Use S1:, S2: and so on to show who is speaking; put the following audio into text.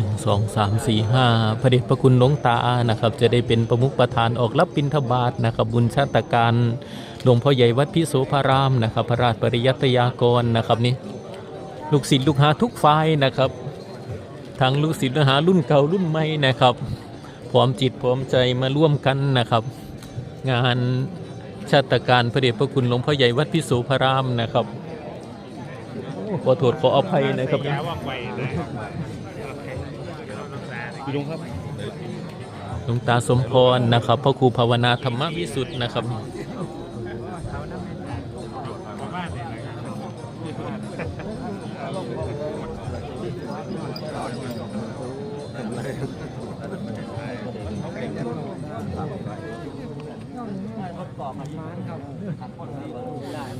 S1: หนึ่งสองสามสี่ห้าพระเดชพระคุณหลวงตานะครับ จะได้เป็นประมุขประธานออกรับบิณฑบาตนะครับ บุญชาตการหลวงพ่อใหญ่วัดพิโสภารามนะครับ พระราชปริยัตยากรนะครับนี่ลูกศิษย์ลูกหาทุกฝ่ายนะครับทั้งลูกศิษย์ลูกหารุ่นเก่ารุ่นใหม่นะครับพร้อมจิตพร้อมใจมาร่วมกันนะครับ งานชาตการพระเดชพระคุณหลวงพ่อใหญ่วัดพิโสภารามนะครับ ขอโทษขออภัยนะครับ
S2: ยาว่องไวนะคุณลุงครับ
S1: หลวงตาสมพรนะครับพ่อครูภาวนาธรรมวิสุทธ์นะครับ
S2: เ